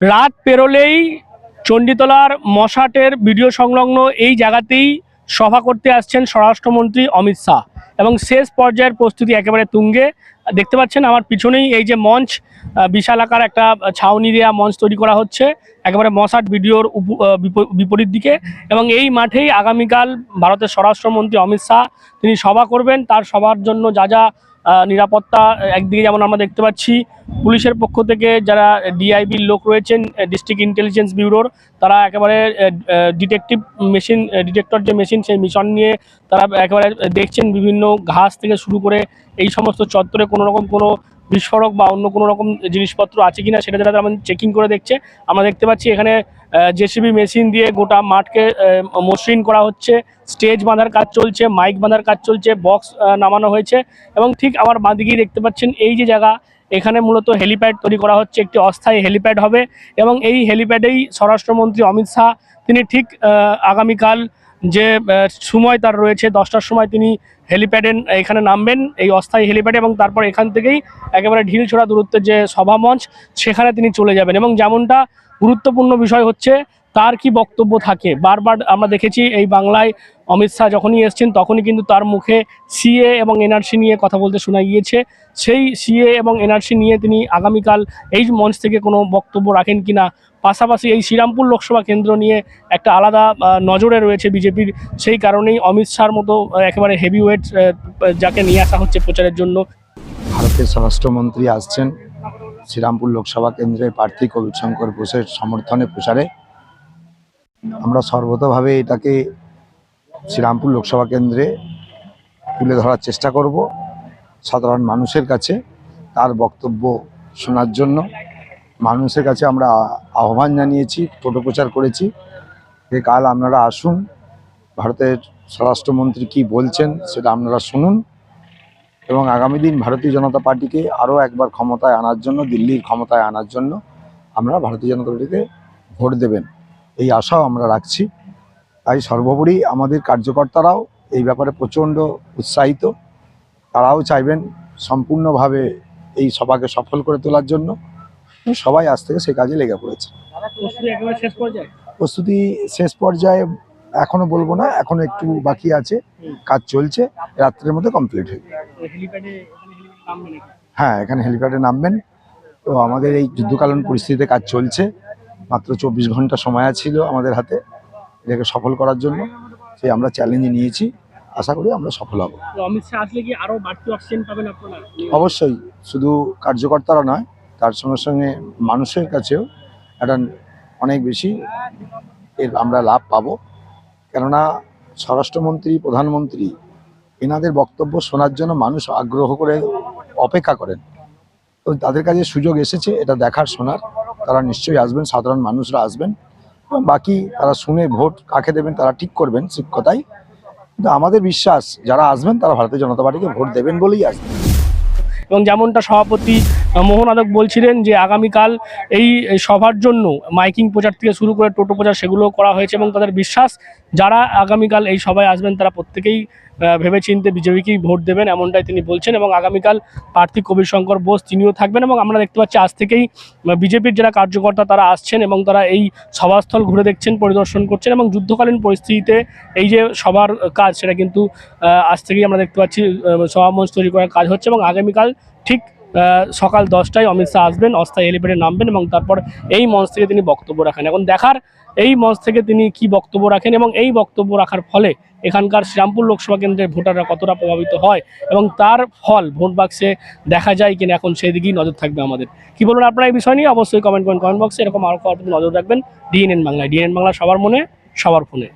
রাত পেরোলেই চণ্ডীতলার মশাটের ভিডিও সংলগ্ন এই জায়গাতেই সভা করতে আসছেন স্বরাষ্ট্রমন্ত্রী অমিত শাহ এবং শেষ পর্যায়ের প্রস্তুতি একেবারে তুঙ্গে। দেখতে পাচ্ছেন আমার পিছনেই এই যে মঞ্চ বিশাল আকার একটা ছাউনি দেওয়া মঞ্চ তৈরি করা হচ্ছে, একেবারে মশাট ভিডিওর বিপরীত দিকে এবং এই মাঠেই আগামীকাল ভারতের স্বরাষ্ট্রমন্ত্রী অমিত শাহ, তিনি সভা করবেন, তার সবার জন্য যা যা নিরাপত্তা একদিকে যেমন আমরা দেখতে পাচ্ছি, পুলিশের পক্ষ থেকে যারা ডিআইবির লোক রয়েছেন ডিস্ট্রিক্ট ইন্টেলিজেন্স ব্যুরোর, তারা একেবারে ডিটেকটিভ মেশিন ডিটেক্টর যে মেশিন, সেই মিশন নিয়ে তারা একেবারে দেখছেন বিভিন্ন ঘাস থেকে শুরু করে এই সমস্ত চত্বরে কোনো রকম কোনো বিস্ফোরক বা অন্য কোনো রকম জিনিসপত্র আছে কিনা সেটা তারা তেমন চেকিং করে দেখছে, আমরা দেখতে পাচ্ছি এখানে জেসিবি মেশিন দিয়ে গোটা মাঠকে মসৃণ করা হচ্ছে, স্টেজ বাঁধার কাজ চলছে, মাইক বাঁধার কাজ চলছে বক্স নামানো হয়েছে এবং ঠিক আমার বাঁদিকেই দেখতে পাচ্ছেন এই যে জায়গা, এখানে মূলত হেলিপ্যাড তৈরি করা হচ্ছে, একটি অস্থায়ী হেলিপ্যাড হবে এবং এই হেলিপ্যাডেই স্বরাষ্ট্রমন্ত্রী অমিত শাহ, তিনি ঠিক আগামীকাল যে সময় তার রয়েছে, দশটার সময় তিনি হেলিপ্যাডে এখানে নামবেন, এই অস্থায়ী হেলিপ্যাডে এবং তারপর এখান থেকেই একেবারে ঢিল ছোড়া দূরত্বের যে সভা মঞ্চ সেখানে তিনি চলে যাবেন। এবং যেমনটা গুরুত্বপূর্ণ বিষয় হচ্ছে তার কি বক্তব্য থাকে? বারবার আমরা দেখেছি এই বাংলায় অমিত শাহ যখনই এসছেন তখনই কিন্তু তার মুখে সিএ এবং এনআরসি নিয়ে কথা বলতে শোনা গিয়েছে। সেই সিএ এবং এনআরসি নিয়ে তিনি আগামীকাল এই মঞ্চ থেকে কোনো বক্তব্য রাখেন কিনা? পাশাপাশি এই শ্রীরামপুর লোকসভা কেন্দ্র নিয়ে একটা আলাদা নজরে রয়েছে বিজেপির। সেই কারণেই অমিত শাহর মতো একেবারে হেভিওয়েট যাকে নিয়ে আসা হচ্ছে প্রচারের জন্য। ভারতের স্বরাষ্ট্রমন্ত্রী আসছেন শ্রীরামপুর লোকসভা কেন্দ্রের প্রার্থী কবির শঙ্কর ঘোষের সমর্থনে প্রচারে। আমরা সর্বতভাবে এটাকে শ্রীরামপুর লোকসভা কেন্দ্রে তুলে ধরার চেষ্টা করব সাধারণ মানুষের কাছে তার বক্তব্য শোনার জন্য। মানুষের কাছে আমরা আহ্বান জানিয়েছি টোটো প্রচার করেছি যে কাল আপনারা আসুন, ভারতের স্বরাষ্ট্রমন্ত্রী কি বলছেন সেটা আপনারা শুনুন এবং আগামী দিন ভারতীয় জনতা পার্টিকে আরও একবার ক্ষমতায় আনার জন্য, দিল্লির ক্ষমতায় আনার জন্য আমরা ভারতীয় জনতা পার্টিকে ভোট দেবেন। এই আশাও আমরা রাখছি। তাই সর্বোপরি আমাদের কার্যকর্তারাও এই ব্যাপারে প্রচণ্ড উৎসাহিত। তারাও চাইবেন সম্পূর্ণভাবে এই সভাকে সফল করে তোলার জন্য। সবাই আজ থেকে সে কাজে লেগে পড়েছে। শেষ প্রস্তুতি শেষ পর্যায়ে এখনও বলব না এখনও একটু বাকি আছে। কাজ চলছে রাত্রের মধ্যে কমপ্লিট হয়ে হ্যাঁ এখানে হেলিপ্যাডে নামবেন। তো আমাদের এই যুদ্ধকালীন পরিস্থিতিতে কাজ চলছে। মাত্র চব্বিশ ঘণ্টা সময় ছিল আমাদের হাতে এটাকে সফল করার জন্য। সেই আমরা চ্যালেঞ্জে নিয়েছি। আশা করি আমরা সফল হব। অবশ্যই। শুধু কার্যকর্তারা নয় তার সঙ্গে সঙ্গে মানুষের কাছেও একটা অনেক বেশি এর আমরা লাভ পাবো। কেননা স্বরাষ্ট্রমন্ত্রী প্রধানমন্ত্রী এনাদের বক্তব্য শোনার জন্য মানুষ আগ্রহ করে অপেক্ষা করেন। তো তাদের কাছে সুযোগ এসেছে এটা দেখার শোনার। তারা নিশ্চয়ই আসবেন, সাধারণ মানুষরা আসবেন এবং বাকি তারা শুনে ভোট কাকে দেবেন তারা ঠিক করবেন ঠিক কথাই। কিন্তু আমাদের বিশ্বাস, যারা আসবেন তারা ভারতীয় জনতা পার্টিকে ভোট দেবেন বলেই আসবেন। এবং যেমনটা সভাপতি মোহন আদক বলছিলেন যে আগামীকাল এই সভার জন্য মাইকিং প্রচার থেকে শুরু করে টোটো প্রচার সেগুলো করা হয়েছে এবং তাদের বিশ্বাস, যারা আগামীকাল এই সভায় আসবেন তারা প্রত্যেকেই ভেবেচিন্তে বিজেপিকেই ভোট দেবেন এমনটাই তিনি বলছেন এবং আগামীকাল প্রার্থী কবির শঙ্কর বোস তিনিও থাকবেন এবং আমরা দেখতে পাচ্ছি আজ থেকেই বিজেপির যারা কার্যকর্তা তারা আসছেন এবং তারা এই সভাস্থল ঘুরে দেখছেন, পরিদর্শন করছেন এবং যুদ্ধকালীন পরিস্থিতিতে এই যে সবার কাজ সেটা কিন্তু আজ থেকেই আমরা দেখতে পাচ্ছি সভামঞ্চ তৈরি করার কাজ হচ্ছে এবং আগামীকাল ঠিক সকাল দশটায় অমিত শাহ আসবেন, অস্থায়ী হেলিপ্যাডে নামবেন এবং তারপর এই মঞ্চ থেকে তিনি বক্তব্য রাখেন। এখন দেখার এই মঞ্চ থেকে তিনি কি বক্তব্য রাখেন এবং এই বক্তব্য রাখার ফলে এখানকার শ্রীরামপুর লোকসভা কেন্দ্রের ভোটাররা কতটা প্রভাবিত হয় এবং তার ফল, ভোট বাক্সে দেখা যায় কিনা এখন সেই দিকেই নজর থাকবে আমাদের। কি বলুন আপনারা এই বিষয় নিয়ে? অবশ্যই কমেন্ট করেন কমেন্ট বক্সে এরকম আরও নজর রাখবেন। ডিএনএন বাংলায়। ডিএনএন বাংলা সবার মনে, সবার ফোনে।